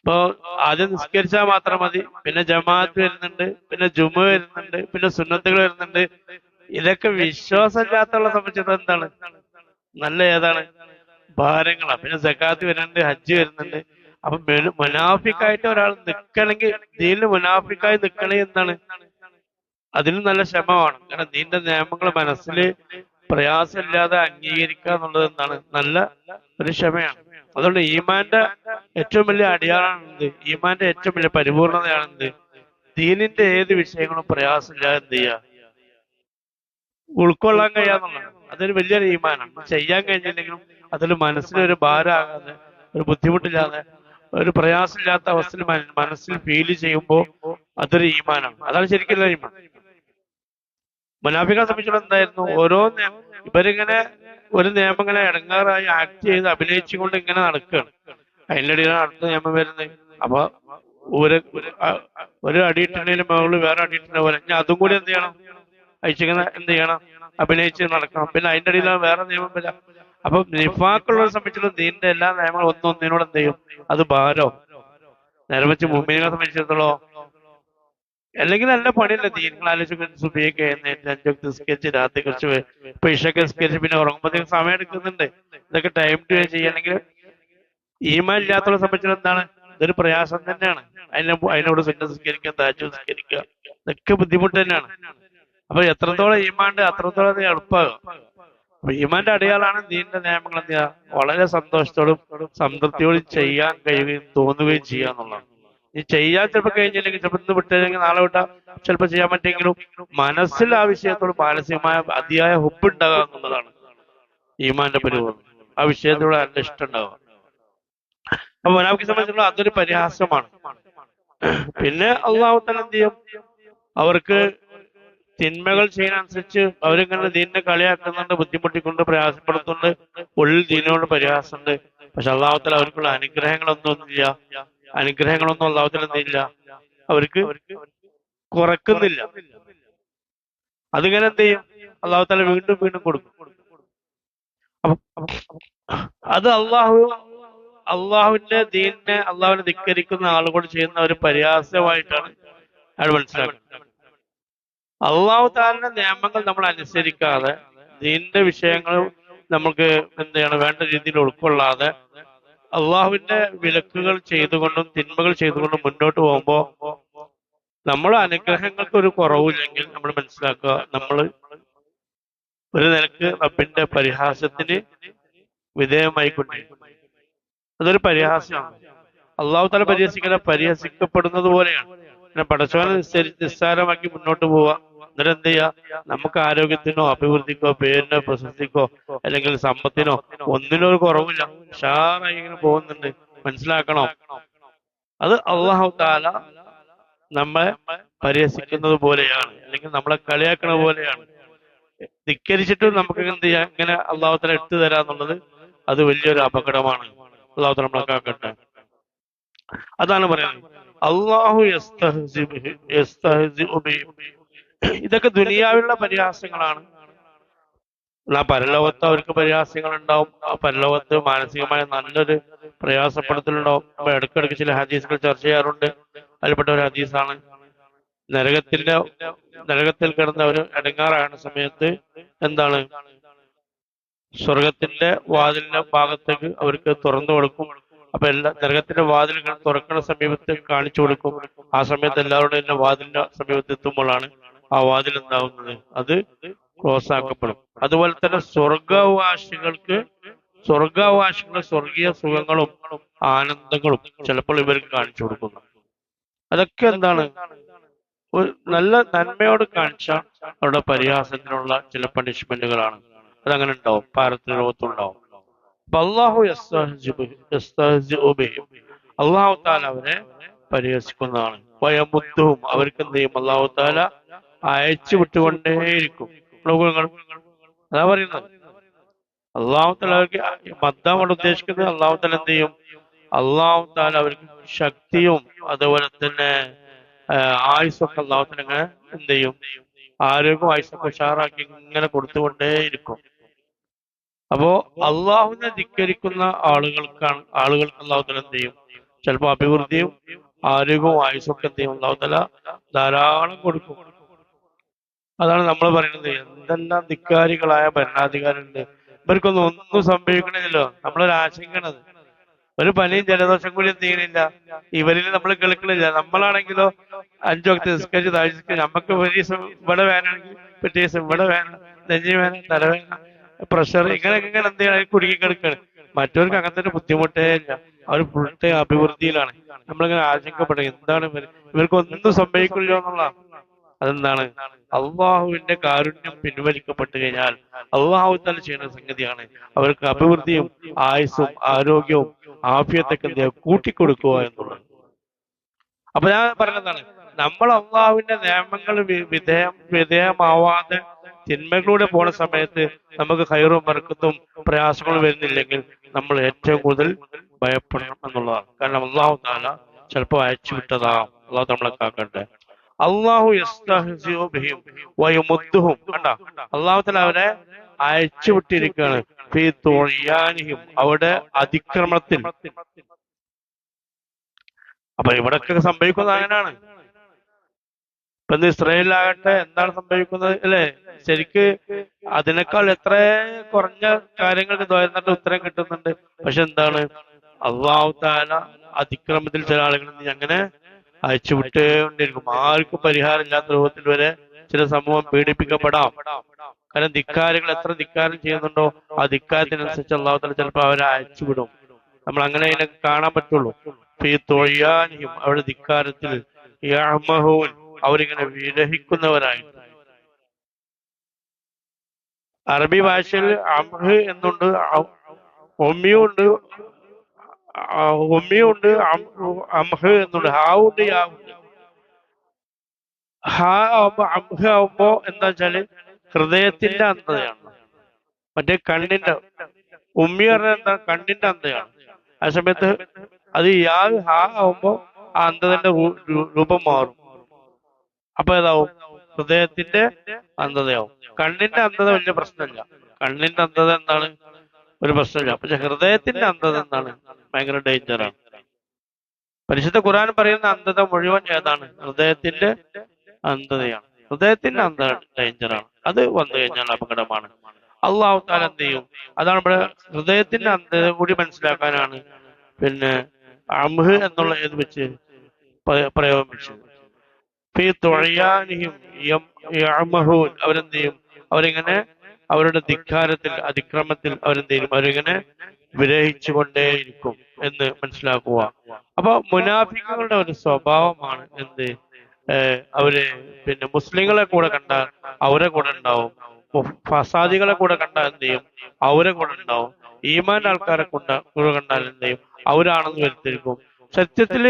ഇപ്പോ ആദ്യം നിസ്കരിച്ചാൽ മാത്രം മതി. പിന്നെ ജമാഅത്ത് വരുന്നുണ്ട് പിന്നെ ജുമ വരുന്നുണ്ട് പിന്നെ സുന്നത്തുകൾ വരുന്നുണ്ട്. ഇതൊക്കെ വിശ്വാസമില്ലാത്തുള്ള സംബന്ധിച്ചത് എന്താണ്? നല്ല ഏതാണ്? ഭാരങ്ങളാണ് പിന്നെ സക്കാത്ത് വരുന്നുണ്ട് ഹജ്ജ് വരുന്നുണ്ട്. അപ്പൊ മുനാഫിക്കായിട്ട് ഒരാൾ നിൽക്കണമെങ്കിൽ ദീനിൽ മുനാഫിക്കായി നിൽക്കണേ എന്താണ്? അതിനും നല്ല ശ്രമമാണ്. കാരണം നീന്റെ നിയമങ്ങൾ മനസ്സിൽ പ്രയാസമില്ലാതെ അംഗീകരിക്കുക എന്നുള്ളത് എന്താണ്? നല്ല ഒരു ക്ഷമയാണ്. അതുകൊണ്ട് ഈമാന്റെ ഏറ്റവും വലിയ അടിയാളാണ് എന്ത് ഈമാന്റെ ഏറ്റവും വലിയ പരിപൂർണതയാണ് എന്ത് ദീനിന്റെ ഏത് വിഷയങ്ങളും പ്രയാസമില്ലാതെ എന്ത് ചെയ്യുക ഉൾക്കൊള്ളാൻ കഴിയാന്നുള്ളതാണ് അതൊരു വലിയൊരു ഈമാനാണ്. ചെയ്യാൻ കഴിഞ്ഞില്ലെങ്കിലും അതിൽ മനസ്സിനൊരു ഭാരമാകാതെ ഒരു ബുദ്ധിമുട്ടില്ലാതെ ഒരു പ്രയാസമില്ലാത്ത അവസ്ഥയിൽ മനസ്സിൽ ഫീൽ ചെയ്യുമ്പോൾ അതൊരു ഈമാനാണ്. അതാണ് ശരിക്കുള്ള ഈമാൻ. മുനാഫികളെ സംബന്ധിച്ചിടത്തോളം എന്തായിരുന്നു? ഓരോ ഇവരിങ്ങനെ ഒരു നിയമം ഇങ്ങനെ ഇടങ്ങാറായി ആക്ട് ചെയ്ത് അഭിനയിച്ചുകൊണ്ട് ഇങ്ങനെ നടക്കുകയാണ്. അതിന്റെ ഇടയിലാണ് അടുത്ത നിയമം വരുന്നത്. അപ്പൊ ഒരു ഒരു അടിയിട്ടുണ്ടെങ്കിൽ മകളിൽ വേറെ അടിയിട്ടുണ്ടെങ്കിൽ പോലെ. ഞാൻ അതും കൂടി എന്ത് ചെയ്യണം? അയച്ചിങ്ങനെ എന്ത് ചെയ്യണം? അഭിനയിച്ച് നടക്കണം. പിന്നെ അതിന്റെ ഇടയിലാണ് വേറെ നിയമം വരാം അപ്പൊ നിഫാക്കുള്ളവരെ സംബന്ധിച്ചിടത്തോളം ദീനിന്റെ എല്ലാ നിയമങ്ങളും ഒന്നൊന്നിനോട് എന്ത് ചെയ്യും? അത് ഭാരോ നേരെ വെച്ച് മുമ്പിനെ സംബന്ധിച്ചിടത്തോളം അല്ലെങ്കിൽ നല്ല പണിയല്ല നിങ്ങൾ ആലോചിച്ച് സുബിയൊക്കെ അഞ്ചൊക്കെ സ്കെച്ച് രാത്രി കുറച്ച് വേ- സ്കെച്ച് പിന്നെ ഉറങ്ങുമ്പോഴത്തേക്ക് സമയം എടുക്കുന്നുണ്ട്. ഇതൊക്കെ ടൈം ടു ചെയ്യണമെങ്കിൽ ഈമാൻ ഇല്ലാത്തവരെ സംബന്ധിച്ചിടത്തോളം എന്താണ്? ഇതൊരു പ്രയാസം തന്നെയാണ്. അതിനെ അതിനോട് സുന്ന സംസ്കരിക്കുക നിസ്കരിക്കുക ഇതൊക്കെ ബുദ്ധിമുട്ട് തന്നെയാണ്. അപ്പൊ എത്രത്തോളം ഈമാണ്ട് അത്രത്തോളം അത് എളുപ്പമാകും. അപ്പൊ ഈമാന്റെ അടയാളാണ് ദീനിന്റെ നിയമങ്ങൾ എന്ത് വളരെ സന്തോഷത്തോടും സംതൃപ്തിയോടും ചെയ്യാൻ കഴിയുകയും തോന്നുകയും ചെയ്യുക എന്നുള്ളതാണ്. ഈ ചെയ്യാൻ ചിലപ്പോൾ കഴിഞ്ഞില്ലെങ്കിൽ ചിലപ്പോൾ ഇന്ന് വിട്ടില്ലെങ്കിൽ നാളെ വിട്ടാ. ചിലപ്പോൾ ചെയ്യാൻ പറ്റെങ്കിലും മനസ്സിൽ ആ വിഷയത്തോട് മാനസികമായ അതിയായ ഹുബ് ഉണ്ടാകുക എന്നുള്ളതാണ് ഈമാന്റെ പരിപാടി ആ വിഷയത്തോട് നല്ല ഇഷ്ടം ഉണ്ടാവുക അപ്പൊ മനാബിക്ക് സംബന്ധിച്ചുള്ള അതൊരു പരിഹാസമാണ്. പിന്നെ അള്ളാഹു തന്നെ എന്ത് ചെയ്യും? അവർക്ക് തിന്മകൾ ചെയ്യുന്നതനുസരിച്ച് അവരിങ്ങനെ ദീനിനെ കളിയാക്കുന്നുണ്ട് ബുദ്ധിമുട്ടിക്കൊണ്ട് പ്രയാസപ്പെടുത്തുന്നുണ്ട്. ഉള്ളിൽ ദീനോട് പരിഹാസമുണ്ട്. പക്ഷെ അള്ളാഹുത്തല അവർക്കുള്ള അനുഗ്രഹങ്ങളൊന്നും ഒന്നുമില്ല അനുഗ്രഹങ്ങളൊന്നും അള്ളാഹുത്തല എന്തില്ല അവർക്ക് കുറക്കുന്നില്ല. അതിങ്ങനെ എന്ത് ചെയ്യും? അള്ളാഹുത്തല വീണ്ടും വീണ്ടും കൊടുക്കും. അത് അള്ളാഹു അള്ളാഹുവിന്റെ ദീനിനെ അള്ളാഹുവിനെ ധിക്കരിക്കുന്ന ആളുകളോട് ചെയ്യുന്ന ഒരു പരിഹാസമായിട്ടാണ് അയാൾ മനസ്സിലാക്കുന്നത്. അള്ളാഹു താലിന്റെ നിയമങ്ങൾ നമ്മൾ അനുസരിക്കാതെ ദീനിന്റെ വിഷയങ്ങൾ നമുക്ക് എന്ത് ചെയ്യണം? വേണ്ട രീതിയിൽ ഉൾക്കൊള്ളാതെ അള്ളാഹുവിന്റെ വിലക്കുകൾ ചെയ്തുകൊണ്ടും തിന്മകൾ ചെയ്തുകൊണ്ടും മുന്നോട്ട് പോകുമ്പോൾ നമ്മൾ അനുഗ്രഹങ്ങൾക്ക് ഒരു കുറവില്ലെങ്കിൽ നമ്മൾ മനസ്സിലാക്കുക നമ്മൾ ഒരു നിലയ്ക്ക് റബ്ബിന്റെ പരിഹാസത്തിന് വിധേയമായിക്കൊണ്ടിരിക്കും അതൊരു പരിഹാസമാണ്. അള്ളാഹു തല പരിഹസിക്കുന്ന പരിഹസിക്കപ്പെടുന്നത് പോലെയാണ്. പിന്നെ പടച്ചോനെ നിസ്സാരമാക്കി മുന്നോട്ട് പോവുക. എന്നിട്ട് എന്ത് ചെയ്യാ നമുക്ക് ആരോഗ്യത്തിനോ അഭിവൃദ്ധിക്കോ പേരിനോ പ്രശസ്തിക്കോ അല്ലെങ്കിൽ സമ്പത്തിനോ ഒന്നിനും ഒരു കുറവില്ല. ഉഷാറായി ഇങ്ങനെ പോകുന്നുണ്ട്. മനസ്സിലാക്കണോ? അത് അള്ളാഹു താല നമ്മളെ പരിഹസിക്കുന്നത് പോലെയാണ്. അല്ലെങ്കിൽ നമ്മളെ കളിയാക്കണ പോലെയാണ്. ധിക്കരിച്ചിട്ടും നമുക്ക് എന്ത് ചെയ്യാം? ഇങ്ങനെ അള്ളാഹുത്തല തല ഇട്ടു തരാന്നുള്ളത് അത് വലിയൊരു അപകടമാണ്. അള്ളാഹു നമ്മളെ കാക്കട്ടെ. അതാണ് പറയുന്നത്. അള്ളാഹു. ഇതൊക്കെ ദുനിയാവിലുള്ള പരിഹാസങ്ങളാണ് ആ പരലോകത്ത് അവർക്ക് പരിഹാസങ്ങൾ ഉണ്ടാവും ആ പരലോകത്ത് മാനസികമായ നല്ലൊരു പ്രയാസപ്പെടുത്തലുണ്ടാവും. അപ്പൊ ഇടയ്ക്കിടയ്ക്ക് ചില ഹദീസുകൾ ചർച്ച ചെയ്യാറുണ്ട്. അതിൽപ്പെട്ട ഒരു ഹദീസാണ്. നരകത്തിന്റെ നരകത്തിൽ കിടന്ന ഒരു ഇടങ്ങാറാണ് സമയത്ത് എന്താണ്? സ്വർഗത്തിന്റെ വാതിലിന്റെ ഭാഗത്തേക്ക് അവർക്ക് തുറന്നു കൊടുക്കും. അപ്പൊ എല്ലാ നരകത്തിന്റെ വാതിലുകൾ തുറക്കുന്ന സമീപത്ത് കാണിച്ചു കൊടുക്കും. ആ സമയത്ത് എല്ലാവരുടെയും എല്ലാം വാതിലിന്റെ സമീപത്ത് എത്തുമ്പോഴാണ് ആ വാതിൽ എന്താവുന്നത് അത് ക്ലോസ് ആക്കപ്പെടും അതുപോലെ തന്നെ സ്വർഗവാസികൾക്ക് സ്വർഗവാസികളുടെ സ്വർഗീയ സുഖങ്ങളും ആനന്ദങ്ങളും ചിലപ്പോൾ ഇവർക്ക് കാണിച്ചു കൊടുക്കുന്നു. അതൊക്കെ എന്താണ്? ഒരു നല്ല നന്മയോട് കാണിച്ച അവരുടെ പരിഹാസത്തിനുള്ള ചില പണിഷ്മെന്റുകളാണ്. അതങ്ങനെ ഉണ്ടാവും. പാരത്തിന് ലോകത്തുണ്ടാവും അള്ളാഹു താല അവരെ പരിഹസിക്കുന്നതാണ്. അവർക്ക് എന്ത് ചെയ്യും? അള്ളാഹു താല അയച്ചു വിട്ടുകൊണ്ടേയിരിക്കും നിങ്ങൾ. അതാ പറയുന്നത്. അള്ളാഹു താല അവർക്ക് മദ്ദാം കൊണ്ട് ഉദ്ദേശിക്കുന്നത് അള്ളാഹുത്തല എന്ത് ചെയ്യും? അള്ളാഹുത്താല അവർക്ക് ശക്തിയും അതുപോലെ തന്നെ ആയുസൊക്കെ അള്ളാഹുത്തല ഇങ്ങനെ എന്ത് ചെയ്യും? ആരോഗ്യം ആയുസൊക്കെ ഉഷാറാക്കി ഇങ്ങനെ കൊടുത്തുകൊണ്ടേയിരിക്കും അപ്പോ അള്ളാഹുവിനെ ധിക്കരിക്കുന്ന ആളുകൾക്കാണ് ആളുകൾക്ക് അള്ളാഹു താല എന്ത് ചെയ്യും? ചിലപ്പോ അഭിവൃദ്ധിയും ആരോഗ്യവും ആയുസൊക്കെ എന്ത് ചെയ്യും? അള്ളാഹുത്തല ധാരാളം കൊടുക്കും. അതാണ് നമ്മൾ പറയുന്നത്. എന്തെല്ലാം ധിക്കാരികളായ ഭരണാധികാരികളുണ്ട്. ഇവർക്കൊന്നും ഒന്നും സംഭവിക്കണില്ലല്ലോ. നമ്മളൊരു ആശങ്കണത് ഒരു പനിയും ജലദോഷം കൂടി തീരില്ല ഇവരിൽ നമ്മൾ കേൾക്കണില്ല. നമ്മളാണെങ്കിലോ അഞ്ചു വക്ത് നിസ്കരിച്ച് താഴ്ച നമുക്ക് ഒരു ദിവസം ഇവിടെ വേണമെങ്കിൽ പിറ്റേ ദിവസം ഇവിടെ വേണം നെഞ്ചി വേണം തലവേന പ്രഷർ ഇങ്ങനെയൊക്കെ ഇങ്ങനെ എന്ത് ചെയ്യണം? കുടുങ്ങി കിടക്കുകയാണ് മറ്റവർക്ക് അങ്ങനത്തെ ബുദ്ധിമുട്ടേ ഇല്ല. അവർ ഫുൾ ടൈം അഭിവൃദ്ധിയിലാണ്. നമ്മളിങ്ങനെ ആശങ്കപ്പെടുക എന്താണ് ഇവർ ഇവർക്ക് ഒന്നും സംഭവിക്കില്ലോ എന്നുള്ള അതെന്താണ്? അള്ളാഹുവിന്റെ കാരുണ്യം പിൻവലിക്കപ്പെട്ടു കഴിഞ്ഞാൽ അള്ളാഹു തന്നെ ചെയ്യുന്ന സംഗതിയാണ്. അവർക്ക് അഭിവൃദ്ധിയും ആയുസ്സും ആരോഗ്യവും ആഫിയത്തൊക്കെ എന്ത് കൂട്ടിക്കൊടുക്കുക എന്നുള്ളത്. അപ്പൊ ഞാൻ പറഞ്ഞതാണ് നമ്മൾ അള്ളാഹുവിന്റെ നിയമങ്ങൾ വിധേയം വിധേയമാവാതെ തിന്മകളിലൂടെ പോണ സമയത്ത് നമുക്ക് ഹൈറും ബർക്കത്തും പ്രയാസങ്ങളും വരുന്നില്ലെങ്കിൽ നമ്മൾ ഏറ്റവും കൂടുതൽ ഭയപ്പെടണം എന്നുള്ളതാണ്. കാരണം അള്ളാഹു താല ചിലപ്പോൾ അയച്ചു വിട്ടതാ. അള്ളാഹു നമ്മളെ കാക്കട്ടെ. അള്ളാഹു കണ്ട? അള്ളാഹു താല അവരെ അയച്ചു വിട്ടിരിക്കുകയാണ്. അവിടെ അതിക്രമത്തിൽ അപ്പൊ ഇവിടൊക്കെ സംഭവിക്കുന്നത് അങ്ങനെയാണ്. ഇപ്പൊ ഇസ്രയേലിലാകട്ടെ എന്താണ് സംഭവിക്കുന്നത് അല്ലെ? ശരിക്ക് അതിനേക്കാൾ എത്ര കുറഞ്ഞ കാര്യങ്ങൾക്ക് ദ്വയന്നിട്ട് ഉത്തരം കിട്ടുന്നുണ്ട്. പക്ഷെ എന്താണ്? അള്ളാഹു താല അതിക്രമത്തിൽ ചില എന്ത് അങ്ങനെ അയച്ചു വിട്ടുകൊണ്ടിരിക്കും ആർക്കും പരിഹാരമില്ലാത്ത രൂപത്തിൽ വരെ ചില സമൂഹം പീഡിപ്പിക്കപ്പെടാം. കാരണം ധിക്കാരികൾ എത്ര ധിക്കാരം ചെയ്യുന്നുണ്ടോ ആ ധിക്കാരത്തിനനുസരിച്ച് അള്ളാഹുത്തല ചിലപ്പോൾ അവരെ അയച്ചുവിടും. നമ്മൾ അങ്ങനെ അതിനൊക്കെ കാണാൻ പറ്റുള്ളൂ. ഈ തൊഴിയാനിയും അവരുടെ ധിക്കാരത്തിൽ. അവരിങ്ങനെ വിരഹിക്കുന്നവരായി അറബി ഭാഷയിൽ അംഹ് എന്നുണ്ട് ഒമ്മിയുണ്ട് അം- അംഹ് എന്നുണ്ട്. ഹാവുണ്ട് യാവുണ്ട്. ഹാ ആവുമ്പോ അംഹ് ആവുമ്പോ എന്താ വെച്ചാൽ ഹൃദയത്തിന്റെ അന്ധതയാണ്. മറ്റേ കണ്ണിന്റെ ഉമ്മി പറഞ്ഞ എന്താ? കണ്ണിന്റെ അന്ധയാണ് ആ സമയത്ത് അത് യാ ഹാ ആവുമ്പോ ആ അന്ധതന്റെ രൂപം മാറും. അപ്പൊ ഏതാവും? ഹൃദയത്തിന്റെ അന്ധതയാവും. കണ്ണിന്റെ അന്ധത വലിയ പ്രശ്നമില്ല. കണ്ണിന്റെ അന്ധത എന്താണ്? ഒരു പ്രശ്നമില്ല. പക്ഷെ ഹൃദയത്തിന്റെ അന്ധത എന്താണ്? ഭയങ്കര ഡേഞ്ചറാണ് പരിശുദ്ധ ഖുർആൻ പറയുന്ന അന്ധത മുഴുവൻ ഏതാണ്? ഹൃദയത്തിന്റെ അന്ധതയാണ്. ഹൃദയത്തിന്റെ അന്ധത ഡേഞ്ചറാണ് അത് വന്നു കഴിഞ്ഞാൽ അപകടമാണ്. അള്ളാഹു താല എന്ത് ചെയ്യും? അതാണ് ഇവിടെ ഹൃദയത്തിന്റെ അന്ധത കൂടി മനസ്സിലാക്കാനാണ്. പിന്നെ അംഹ് എന്നുള്ള ഏത് വെച്ച് പ്രയോഗിച്ചത് അവരെന്ത് ചെയ്യും? അവരിങ്ങനെ അവരുടെ ധിക്കാരത്തിൽ അതിക്രമത്തിൽ അവരെന്ത് ചെയ്യും അവരിങ്ങനെ വിരഹിച്ചു കൊണ്ടേയിരിക്കും എന്ന് മനസ്സിലാക്കുക. അപ്പൊ മുനാഫിക്കുകളുടെ ഒരു സ്വഭാവമാണ് എന്ത്? അവർ പിന്നെ മുസ്ലിങ്ങളെ കൂടെ കണ്ട അവരെ കൂടെ ഉണ്ടാവും. ഫസാദികളെ കൂടെ കണ്ട എന്ത് ചെയ്യും? അവരെ കൂടെ ഉണ്ടാവും. ഈമാൻ ആൾക്കാരെ കൊണ്ട കൂടെ കണ്ടാൽ എന്ത് ചെയ്യും? അവരാണെന്ന് വരുത്തിരിക്കും സത്യത്തിൽ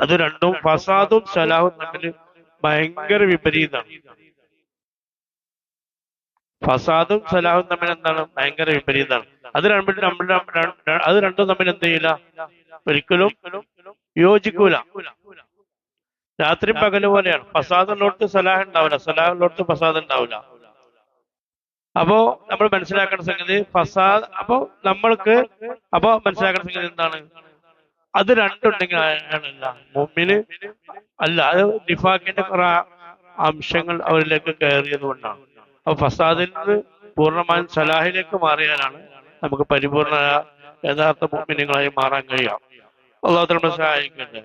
അത് രണ്ടും ഫസാദും സലാഹും തമ്മിൽ ഭയങ്കര വിപരീതമാണ്. ഫസാദും സലാഹും തമ്മിൽ എന്താണ്? ഭയങ്കര വിപരീതമാണ്. അത് രണ്ടും തമ്മിൽ അത് രണ്ടും തമ്മിൽ എന്ത് ചെയ്യില്ല? ഒരിക്കലും യോജിക്കൂല. രാത്രി പകൽ പോലെയാണ്. ഫസാദിനോട്ട് സലാഹ് ഉണ്ടാവില്ല. സലാഹിനോട്ട് ഫസാദ് ഉണ്ടാവില്ല. അപ്പോ നമ്മൾ മനസ്സിലാക്കേണ്ട സംഗതി ഫസാദ് അപ്പോ നമ്മൾക്ക് അപ്പോ മനസ്സിലാക്കേണ്ട സംഗതി എന്താണ്? അത് രണ്ടുണ്ടെങ്കിൽ മുമ്പിന് അല്ല അത് ഡിഫാക്കിന്റെ കുറെ അംശങ്ങൾ അവരിലേക്ക് കയറിയത് കൊണ്ടാണ്. അപ്പൊ ഫസാദിൽ നിന്ന് പൂർണമായും സലാഹിലേക്ക് മാറിയാലാണ് നമുക്ക് പരിപൂർണ യഥാർത്ഥ മുഅ്മിനീങ്ങളായി മാറാൻ കഴിയാം അള്ളാഹു നമ്മളെ സഹായിക്കട്ടെ.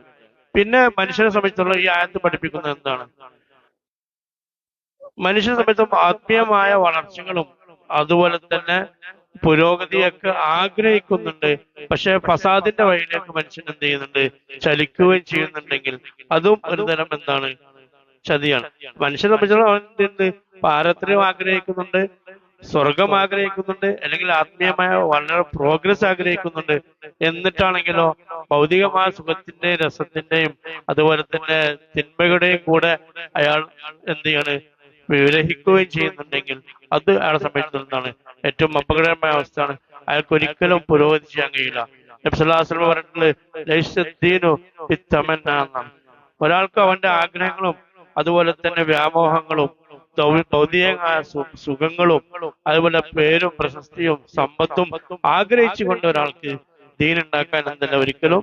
പിന്നെ മനുഷ്യനെ സംബന്ധിച്ചുള്ള ഈ ആയത്ത് പഠിപ്പിക്കുന്നത് എന്താണ്? മനുഷ്യനെ സംബന്ധിച്ചും ആത്മീയമായ വളർച്ചകളും അതുപോലെ തന്നെ പുരോഗതിയൊക്കെ ആഗ്രഹിക്കുന്നുണ്ട്. പക്ഷെ ഫസാദിന്റെ വഴിയിലേക്ക് മനുഷ്യൻ എന്ത് ചെയ്യുന്നുണ്ട്? ചലിക്കുകയും ചെയ്യുന്നുണ്ടെങ്കിൽ അതും ഒരു തരം എന്താണ്? ചതിയാണ്. മനുഷ്യനെ സംബന്ധിച്ചിടത്തോളം അവൻ എന്ത് പാരത്രികം ആഗ്രഹിക്കുന്നുണ്ട് സ്വർഗം ആഗ്രഹിക്കുന്നുണ്ട് അല്ലെങ്കിൽ ആത്മീയമായ വളരെ പ്രോഗ്രസ് ആഗ്രഹിക്കുന്നുണ്ട്. എന്നിട്ടാണെങ്കിലോ ഭൗതികമായ സുഖത്തിന്റെയും രസത്തിന്റെയും അതുപോലെ തന്നെ തിന്മയുടെയും കൂടെ അയാൾ എന്ത് ചെയ്യാണ്? വിരഹിക്കുകയും ചെയ്യുന്നുണ്ടെങ്കിൽ അത് അയാളെ സംബന്ധിച്ചിടത്താണ് ഏറ്റവും അപകടകരമായ അവസ്ഥയാണ്. അയാൾക്ക് ഒരിക്കലും പുരോഗതി ചെയ്യാൻ കഴിയില്ല. നബ്സല്ലാസ്ലം പറഞ്ഞിട്ടുള്ളത് എന്നാണ്. ഒരാൾക്ക് അവന്റെ ആഗ്രഹങ്ങളും അതുപോലെ തന്നെ വ്യാമോഹങ്ങളും ഭൗതികമായ സുഖങ്ങളും അതുപോലെ പേരും പ്രശസ്തിയും സമ്പത്തും ആഗ്രഹിച്ചു കൊണ്ട് ഒരാൾക്ക് ദീനുണ്ടാക്കാൻ എന്തല്ല ഒരിക്കലും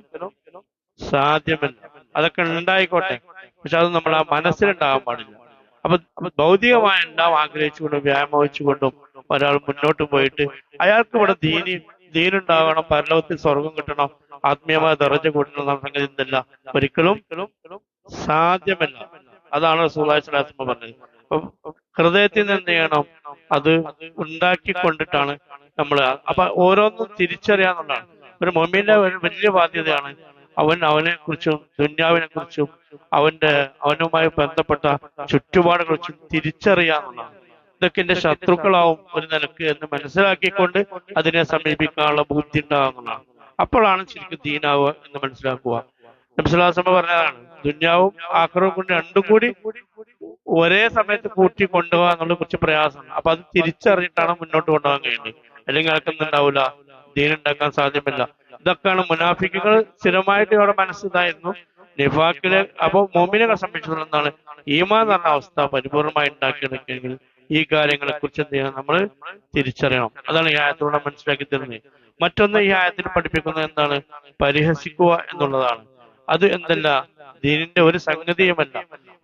സാധ്യമല്ല. അതൊക്കെ ഉണ്ടായിക്കോട്ടെ. പക്ഷെ അത് നമ്മൾ ആ മനസ്സിലുണ്ടാകാൻ പാടില്ല. അപ്പൊ ഭൗതികമായ എല്ലാം ആഗ്രഹിച്ചുകൊണ്ടും വ്യായാമിച്ചുകൊണ്ടും ഒരാൾ മുന്നോട്ട് പോയിട്ട് അയാൾക്ക് ഇവിടെ ദീനി ദീനുണ്ടാകണം പരലോകത്തിൽ സ്വർഗം കിട്ടണം ആത്മീയമായ ദറജ കൂട്ടണം സംഗതി ഒരിക്കലും സാധ്യമല്ല. അതാണ് സുഭാഷ് പറഞ്ഞത്. ഹൃദയത്തിൽ നിന്ന് ചെയ്യണം? അത് ഉണ്ടാക്കിക്കൊണ്ടിട്ടാണ് നമ്മൾ അപ്പൊ ഓരോന്നും തിരിച്ചറിയാന്നുള്ളതാണ്. ഒരു മൊമ്മിന്റെ ഒരു വലിയ ബാധ്യതയാണ് അവൻ അവനെ കുറിച്ചും ദുന്യാവിനെ കുറിച്ചും അവന്റെ അവനുമായി ബന്ധപ്പെട്ട ചുറ്റുപാടുകളെ കുറിച്ചും തിരിച്ചറിയാന്നുള്ളതാണ്. ഇതൊക്കെ എന്റെ ശത്രുക്കളാവും ഒരു നിലയ്ക്ക് എന്ന് മനസ്സിലാക്കിക്കൊണ്ട് അതിനെ സമീപിക്കാനുള്ള ബുദ്ധി ഉണ്ടാകുന്നതാണ് അപ്പോഴാണ് ശരിക്കും ദീനാവുക എന്ന് മനസ്സിലാക്കുക. നബ്സുലാസമ പറഞ്ഞതാണ് ദുന്യാവും ആക്രവും കൊണ്ട് രണ്ടും കൂടി ഒരേ സമയത്ത് കൂട്ടി കൊണ്ടുപോകാൻ എന്നുള്ള കുറച്ച് പ്രയാസമാണ്. അപ്പൊ അത് തിരിച്ചറിഞ്ഞിട്ടാണ് മുന്നോട്ട് കൊണ്ടുപോകാൻ കഴിയുന്നത്. അല്ലെങ്കിൽ ആൾക്കൊന്നുണ്ടാവില്ല ദീനുണ്ടാക്കാൻ സാധ്യമല്ല. ഇതൊക്കെയാണ് മുനാഫിക്കുകൾ സ്ഥിരമായിട്ട് ഇവിടെ മനസ്സിലായിരുന്നു. നിഫാക്കിലെ അപ്പൊ മോമിനെ സംബന്ധിച്ചിടത്തോളം എന്താണ് ഈമാൻ എന്ന് പറഞ്ഞ അവസ്ഥ പരിപൂർണമായി ഉണ്ടാക്കിയെടുക്കുകയെങ്കിൽ ഈ കാര്യങ്ങളെ കുറിച്ച് എന്ത് ചെയ്യണം നമ്മൾ തിരിച്ചറിയണം. അതാണ് ഈ ആയത്തിലൂടെ മനസ്സിലാക്കി തരുന്നത്. മറ്റൊന്ന് ഈ ആയത്തിൽ പഠിപ്പിക്കുന്നത് എന്താണ്? പരിഹസിക്കുക എന്നുള്ളതാണ്. അത് എന്തല്ല ദീനിന്റെ ഒരു സംഗതിയുമല്ല.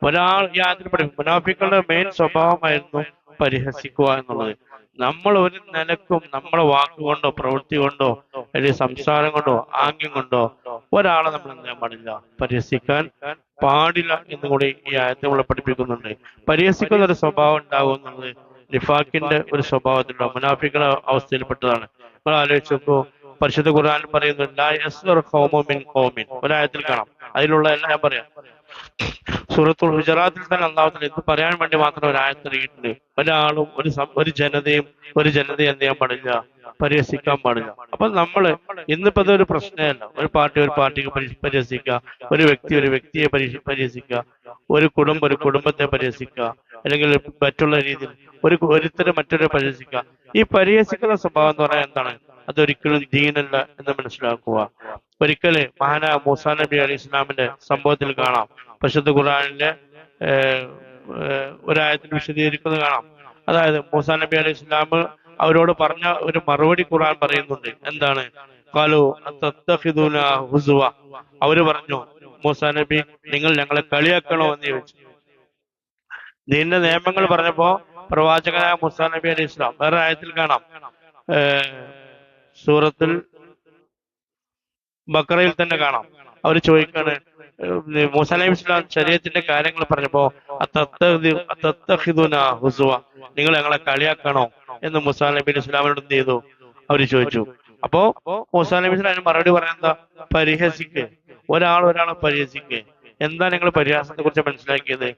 ഒരാൾ യാതൊരു പഠിക്കും. മുനാഫിക്കളുടെ മെയിൻ സ്വഭാവമായിരുന്നു പരിഹസിക്കുക എന്നുള്ളത്. നമ്മൾ ഒരു നിലക്കും നമ്മളെ വാക്കുകൊണ്ടോ പ്രവൃത്തി കൊണ്ടോ അല്ലെങ്കിൽ സംസാരം കൊണ്ടോ ആംഗ്യം കൊണ്ടോ ഒരാളെ നമ്മൾ എന്ത് പാടില്ല. പരിഹസിക്കാൻ പാടില്ല എന്ന് കൂടി ഈ ആയത്തെ നമ്മളെ പഠിപ്പിക്കുന്നുണ്ട്. പരിഹസിക്കുന്ന ഒരു സ്വഭാവം ഉണ്ടാവും എന്നുള്ളത് ലിഫാക്കിന്റെ ഒരു സ്വഭാവത്തിലുള്ള മുനാഫിക്കുന്ന അവസ്ഥയിൽപ്പെട്ടതാണ്. നമ്മൾ ആലോചിച്ച് നോക്കൂ പരിശുദ്ധ ഖുർആൻ പറയുന്നുണ്ട് കാണാം. അതിലുള്ള എല്ലാം ഞാൻ പറയാം. സൂറത്തുൽ ഹുജറാത്തിൽ തന്നെ അള്ളാഹുത്തിന് ഇത് പറയാൻ വേണ്ടി മാത്രം ഒരു ആയത്തിറങ്ങിയിട്ടുണ്ട് ഒരാളും ഒരു ഒരു ജനതയും ഒരു ജനതയും എന്ത് ചെയ്യാൻ പാടില്ല? പരിഹസിക്കാൻ പാടില്ല. അപ്പൊ നമ്മൾ ഇന്നിപ്പോ അതൊരു പ്രശ്നമല്ല. ഒരു പാർട്ടി ഒരു പാർട്ടിക്ക് പരി- പരിഹസിക്കുക. ഒരു വ്യക്തി ഒരു വ്യക്തിയെ പരി- പരിഹസിക്കുക. ഒരു കുടുംബം ഒരു കുടുംബത്തെ പരിഹസിക്കുക. അല്ലെങ്കിൽ മറ്റുള്ള രീതിയിൽ ഒരു ഒരുത്തരെ മറ്റൊരു പരിഹസിക്കുക. ഈ പരിഹസിക്കുന്ന സ്വഭാവം എന്ന് പറയാൻ എന്താണ്? അതൊരിക്കലും ദീനല്ല എന്ന് മനസ്സിലാക്കുക. ഒരിക്കൽ മഹാനായ മൂസാ നബി അലി ഇസ്ലാമിന്റെ സംഭവത്തിൽ കാണാം. ഏഹ്, ഏഹ്, ഒരായത്തിൽ വിശദീകരിക്കുന്നത് കാണാം. അതായത് മൂസാ നബി അലി ഇസ്ലാം അവരോട് പറഞ്ഞ ഒരു മറുപടി ഖുർആൻ പറയുന്നുണ്ട്. എന്താണ്? അവർ പറഞ്ഞു മൂസാ നബി നിങ്ങൾ ഞങ്ങളെ കളിയാക്കണോ എന്ന് ചോദിച്ചു. ദീനിന്റെ നിയമങ്ങൾ പറഞ്ഞപ്പോ പ്രവാചകനായ മുസാ നബി അലി ഇസ്ലാം വേറെ ആയത്തിൽ കാണാം. സൂറത്തിൽ ബക്കറയിൽ തന്നെ കാണാം. അവർ ചോദിക്കാണ് ഏഹ്, മൂസാ നബി ഇസ്ലാം ശരീരത്തിന്റെ കാര്യങ്ങൾ പറഞ്ഞപ്പോ "അത്തത്തഖിദു- അത്തത്തഖിദുന ഹുസുവ നിങ്ങൾ ഞങ്ങളെ കളിയാക്കണോ? എന്ന് മുസാ ഇസ്ലാമിനോട് എന്ത് ചെയ്തു? അവർ ചോദിച്ചു. അപ്പോ മൂസാ നബി ഇസ്ലാം മറുപടി പറയാൻ പരിഹസിക്ക്. ഒരാൾ ഒരാളെ പരിഹസിക്ക്. എന്താ നിങ്ങൾ പരിഹാസത്തെ കുറിച്ച് മനസ്സിലാക്കിയത്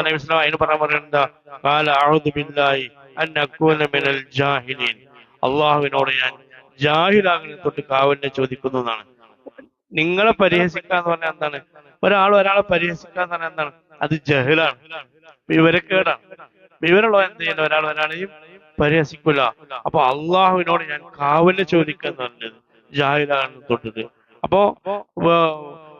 നബി ഇസ്ലാം അതിന് പറയാൻ പറയുന്നത് എന്താ? "ഖാല അഊദു ബില്ലാഹി അൻ അകൂന മിനൽ ജാഹിലീൻ. അള്ളാഹുവിനോട് ഞാൻ ജാഹിലാകുന്ന തൊട്ട് കാവലിനെ ചോദിക്കുന്നു എന്നാണ്. നിങ്ങളെ പരിഹസിക്കുക എന്ന് പറഞ്ഞാൽ എന്താണ്? ഒരാൾ ഒരാളെ പരിഹസിക്കുക എന്ന് പറഞ്ഞാൽ എന്താണ്? അത് ജഹിലാണ്. വിവരക്കേടാണ് വിവരമുള്ള എന്ത് ചെയ്യുന്ന? ഒരാൾ ഒരാളെയും പരിഹസിക്കില്ല അപ്പൊ അള്ളാഹുവിനോട് ഞാൻ കാവലിനെ ചോദിക്കുക എന്ന് പറഞ്ഞത് ജാഹിലാണ് തൊട്ടത്. അപ്പോ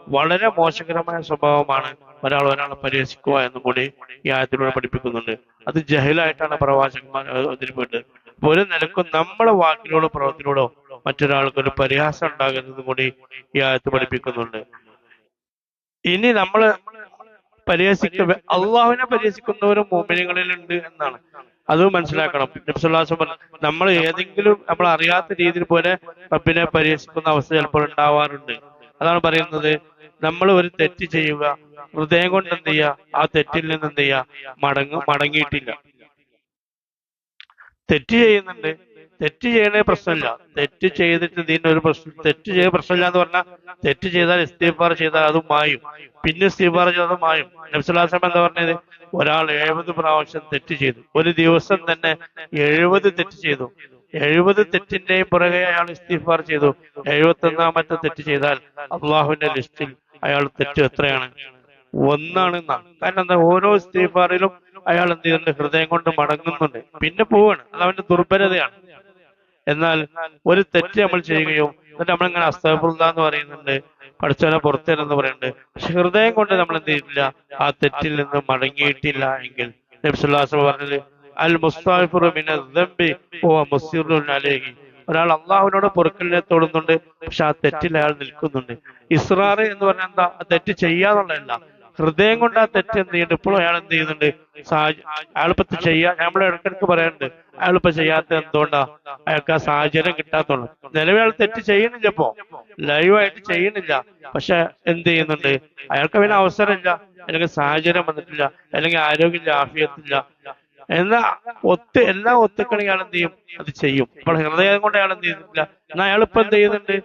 വളരെ മോശകരമായ സ്വഭാവമാണ് ഒരാൾ ഒരാളെ പരിഹസിക്കുക എന്നും കൂടി ഈ ആയത്തിലൂടെ പഠിപ്പിക്കുന്നുണ്ട്. അത് ജഹിലായിട്ടാണ് പ്രവാചകന്മാർ അവതരിപ്പിക്കുന്നത് ഒരു നിലക്കും നമ്മളെ വാക്കിനോടോ പ്രവർത്തിനോടോ മറ്റൊരാൾക്ക് ഒരു പരിഹാസം ഉണ്ടാകുന്നത് കൂടി ഈ ആയത്ത് പഠിപ്പിക്കുന്നുണ്ട്. ഇനി നമ്മൾ പരിഹസിക്ക അള്ളാഹുവിനെ പരിഹസിക്കുന്നവരും മോമിനികളിലുണ്ട് എന്നാണ്. അത് മനസ്സിലാക്കണം. നമ്മൾ ഏതെങ്കിലും നമ്മൾ അറിയാത്ത രീതിയിൽ പോലെ റബ്ബിനെ പരിഹസിക്കുന്ന അവസ്ഥ ചിലപ്പോൾ ഉണ്ടാവാറുണ്ട്. അതാണ് പറയുന്നത്. നമ്മൾ ഒരു തെറ്റ് ചെയ്യുക ഹൃദയം കൊണ്ട് എന്ത് ചെയ്യുക ആ തെറ്റിൽ നിന്ന് എന്ത് ചെയ്യുക? മടങ്ങ മടങ്ങിയിട്ടില്ല. തെറ്റ് ചെയ്യുന്നുണ്ട്. തെറ്റ് ചെയ്യണേ പ്രശ്നമില്ല. തെറ്റ് ചെയ്തിട്ട് ഇതിന്റെ ഒരു പ്രശ്നം തെറ്റ് ചെയ്യ പ്രശ്നമില്ല എന്ന് പറഞ്ഞാൽ തെറ്റ് ചെയ്താൽ ഇസ്തീഫാർ ചെയ്താൽ അത് മായും. പിന്നെ ഇസ്തീഫാർ ചെയ്താൽ മായും. നബ്സുല്ലാസം എന്താ പറഞ്ഞത്? ഒരാൾ എഴുപത് പ്രാവശ്യം തെറ്റ് ചെയ്തു. ഒരു ദിവസം തന്നെ എഴുപത് തെറ്റ് ചെയ്തു. എഴുപത് തെറ്റിന്റെയും പുറകെ അയാൾ ഇസ്തീഫാർ ചെയ്തു. എഴുപത്തി ഒന്നാമത്തെ തെറ്റ് ചെയ്താൽ അള്ളാഹുവിന്റെ ലിസ്റ്റിൽ അയാൾ തെറ്റ് എത്രയാണ്? ഒന്നാണ് എന്നാണ്. കാരണം എന്താ? ഓരോ ഇസ്തീഫാറിലും അയാൾ എന്ത് ചെയ്യുന്നുണ്ട് ഹൃദയം കൊണ്ട് മടങ്ങുന്നുണ്ട്. പിന്നെ പോവാണ്. അത് അവന്റെ ദുർബലതയാണ്. എന്നാൽ ഒരു തെറ്റ് നമ്മൾ ചെയ്യുകയും എന്നിട്ട് നമ്മളിങ്ങനെ അസ്തഫുള്ള എന്ന് പറയുന്നുണ്ട് പഠിച്ചവനെ പുറത്തേരെന്ന് പറയുന്നുണ്ട്. പക്ഷെ ഹൃദയം കൊണ്ട് നമ്മൾ എന്ത് ചെയ്തിട്ടില്ല? ആ തെറ്റിൽ നിന്ന് മടങ്ങിയിട്ടില്ല എങ്കിൽ. നബ്സുല്ലാസ് പറഞ്ഞത് അൽ മുസ്താഫിറു മിന ദംബി ഓ മുസ്തിറുൻ അലൈഹി. ഒരാൾ അള്ളാഹുവിനോട് പൊറുക്കലിനെ തൊടുന്നുണ്ട് പക്ഷെ ആ തെറ്റിൽ അയാൾ നിൽക്കുന്നുണ്ട്. ഇസ്രാർ എന്ന് പറഞ്ഞാൽ എന്താ? ആ തെറ്റ് ചെയ്യാന്നുള്ളതല്ല. ഹൃദയം കൊണ്ട് ആ തെറ്റ് എന്ത് ചെയ്യുന്നുണ്ട് ഇപ്പോഴും അയാൾ എന്ത് ചെയ്യുന്നുണ്ട്? അയാളിപ്പത്തി അയാളിപ്പോ ചെയ്യാ നമ്മൾ ഇടക്കിടക്ക് പറയാനുണ്ട് അയാളിപ്പോ ചെയ്യാത്ത എന്തുകൊണ്ടാ? അയാൾക്ക് ആ സാഹചര്യം കിട്ടാത്തുള്ളൂ നിലവിൽ അയാൾ തെറ്റ് ചെയ്യുന്നില്ല ഇപ്പോ. ലൈവായിട്ട് ചെയ്യുന്നില്ല. പക്ഷെ എന്ത് ചെയ്യുന്നുണ്ട്? അയാൾക്ക് പിന്നെ അവസരമില്ല. അല്ലെങ്കിൽ സാഹചര്യം വന്നിട്ടില്ല. അല്ലെങ്കിൽ ആരോഗ്യമില്ല ആഫിയത്തില്ല. എന്നാ ഒത്ത് എല്ലാം ഒത്തുക്കണെങ്കിൽ അയാൾ എന്ത് ചെയ്യും? അത് ചെയ്യും. ഇപ്പൊ ഹൃദയം കൊണ്ട് അയാൾ എന്ത് ചെയ്യുന്നില്ല എന്നാ അയാൾ ഇപ്പൊ എന്ത് ചെയ്യുന്നുണ്ട്?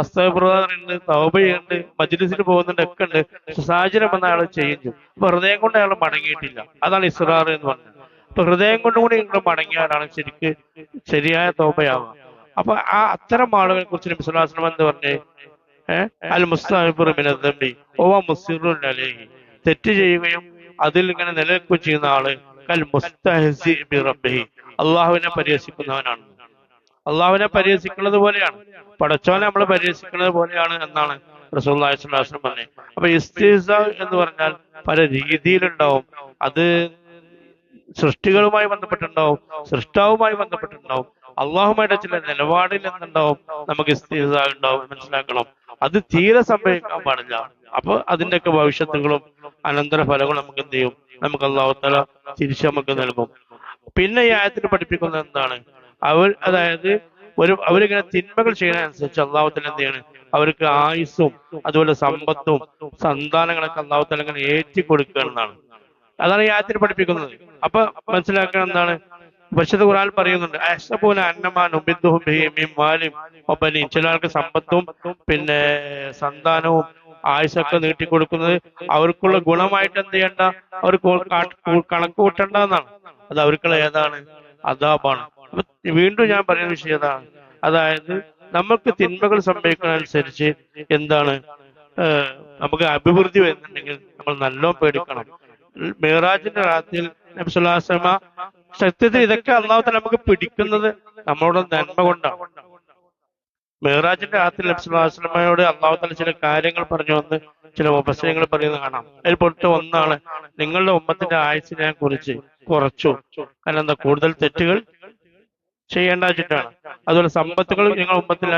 അസ്തപ്രദാറുണ്ട് തൗബയുണ്ട് മജ്ലിസിൽ പോകുന്നുണ്ട്. ഒക്കെ ഉണ്ട് സാഹചര്യം വന്ന അയാൾ ചെയ്യും ചെയ്യും അപ്പൊ ഹൃദയം കൊണ്ട് അയാൾ മടങ്ങിയിട്ടില്ല. അതാണ് ഇസ്രാർ എന്ന് പറഞ്ഞത്. അപ്പൊ ഹൃദയം കൊണ്ടും കൂടി നിങ്ങൾ മടങ്ങിയാലാണ് ശരിക്ക് ശരിയായ തോബയാവുക. അപ്പൊ ആ അത്തരം ആളുകളെ കുറിച്ച് നബി എന്ന് പറഞ്ഞ്? അൽ മുസ്താഹിബുർ ഓ മുസ്തിറുൻ അലൈഹി. തെറ്റ് ചെയ്യുകയും അതിൽ ഇങ്ങനെ നിലനിൽക്കുകയും ചെയ്യുന്ന ആൾ കൽ മുസ്തഹസി ബി റബ്ബി അള്ളാഹുവിനെ പരിഹസിക്കുന്നവനാണ്. അള്ളാഹുവിനെ പരിഹസിക്കുന്നത് പോലെയാണ്. പടച്ചോനെ നമ്മൾ പരിഹസിക്കുന്നത് പോലെയാണ് എന്നാണ് വസല്ലം പറഞ്ഞത്. അപ്പൊ ഇസ്തിസ എന്ന് പറഞ്ഞാൽ പല രീതിയിലുണ്ടാവും. അത് സൃഷ്ടികളുമായി ബന്ധപ്പെട്ടുണ്ടാവും സൃഷ്ടാവുമായി ബന്ധപ്പെട്ടുണ്ടാവും അള്ളാഹുമായിട്ട് ചില നിലപാടിൽ എന്തുണ്ടാവും നമുക്ക് ഇസ്തിസ ഉണ്ടാവും മനസ്സിലാക്കണം. അത് തീരെ സംഭവിക്കാൻ പാടില്ല. അപ്പൊ അതിന്റെയൊക്കെ ഭവിഷ്യത്തുകളും അനന്തര ഫലങ്ങളും നമുക്ക് എന്ത് ചെയ്യും? നമുക്ക് അള്ളാഹുത്തല തിരിച്ചു നമുക്ക് നൽകും. പിന്നെ ഈ ആയത്തിന് പഠിപ്പിക്കുന്നത് എന്താണ്? അവർ അതായത് ഒരു അവരിങ്ങനെ തിന്മകൾ ചെയ്യുന്നതനുസരിച്ച് അള്ളാഹുത്തല എന്ത് അവർക്ക് ആയുസ്സും അതുപോലെ സമ്പത്തും സന്താനങ്ങളൊക്കെ അള്ളാഹുത്തല ഇങ്ങനെ ഏറ്റി കൊടുക്കുക എന്നാണ് അതാണ് ഈ പഠിപ്പിക്കുന്നത്. അപ്പൊ മനസ്സിലാക്കണം എന്താണ്? പരിശുദ്ധ ഖുർആൻ പറയുന്നുണ്ട് അഹ്സബൂന അന്നമാ നുബിദ്ദുഹും ബിഹി മിൻ മാലിം ചില ആൾക്ക് സമ്പത്തും പിന്നെ സന്താനവും ആയുസൊക്കെ നീട്ടിക്കൊടുക്കുന്നത് അവർക്കുള്ള ഗുണമായിട്ട് എന്ത് ചെയ്യണ്ട? അവർ കണക്ക് കൂട്ടണ്ട എന്നാണ്. അത് അവർക്കുള്ള ഏതാണ്? അപ്പൊ വീണ്ടും ഞാൻ പറയുന്ന വിഷയം അതാണ് അതായത് നമുക്ക് തിന്മകൾ സംഭവിക്കുന്നതനുസരിച്ച് എന്താണ് നമുക്ക് അഭിവൃദ്ധി വരുന്നുണ്ടെങ്കിൽ നമ്മൾ നല്ലോണം പേടിക്കണം. മേറാജിന്റെ രാത്രിയിൽ നബ്സുല്ലാസമ സത്യത്തിൽ ഇതൊക്കെ അന്നാമത്തെ നമുക്ക് പിടിക്കുന്നത് നമ്മളോട് നന്മ കൊണ്ടാണ്. മേറാജിന്റെ രാത്രി നബ്സുല്ലാസ്ലമയോട് അള്ളാഹു തല ചില കാര്യങ്ങൾ പറഞ്ഞു വന്ന് ചില ഉപസരങ്ങൾ പറയുന്നത് കാണാം. അതിൽ പൊട്ട് ഒന്നാണ് നിങ്ങളുടെ ഉമ്മത്തിന്റെ ആയുസിനെ കുറിച്ച് കുറച്ചു. കാരണം എന്താ കൂടുതൽ തെറ്റുകൾ ചെയ്യേണ്ട വെച്ചിട്ടാണ് അതുപോലെ സമ്പത്തുകൾ നിങ്ങൾ ഉമ്മത്തിൽ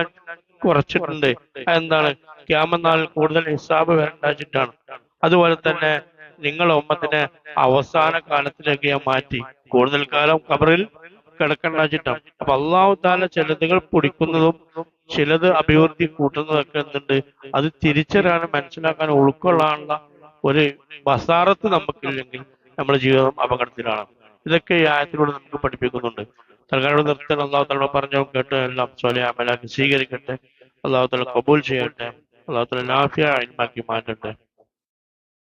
കുറച്ചിട്ടുണ്ട്. എന്താണ് ക്യാമനാളിൽ കൂടുതൽ ഹിസാബ് വേണ്ട വെച്ചിട്ടാണ് അതുപോലെ തന്നെ നിങ്ങൾ ഉമ്മത്തിനെ അവസാന കാലത്തിലേക്ക് ഞാൻ മാറ്റി. കൂടുതൽ കാലം കബറിൽ കിടക്കണ്ട വെച്ചിട്ടാണ് അപ്പൊ അള്ളാഹു താല ചിലതുകൾ പൊടിക്കുന്നതും ചിലത് അഭിവൃദ്ധി കൂട്ടുന്നതൊക്കെ എന്തുണ്ട്? അത് തിരിച്ചറിയാനും മനസ്സിലാക്കാൻ ഉൾക്കൊള്ളാനുള്ള ഒരു ബസാറത്ത് നമുക്കില്ലെങ്കിൽ നമ്മുടെ ജീവിതം അപകടത്തിലാണ് ഇതൊക്കെ ഈ ആയത്തിലൂടെ നമുക്ക് പഠിപ്പിക്കുന്നുണ്ട്. തൽക്കാലം നിർത്തൽ അള്ളാഹു തല പറഞ്ഞു കേട്ട് എല്ലാം സ്വലേ അമലാക്കി സ്വീകരിക്കട്ടെ. അള്ളാഹു തല കബൂൽ ചെയ്യട്ടെ. അള്ളാഹു തല ലാഫിയ അയിമാക്കി മാറ്റട്ടെ.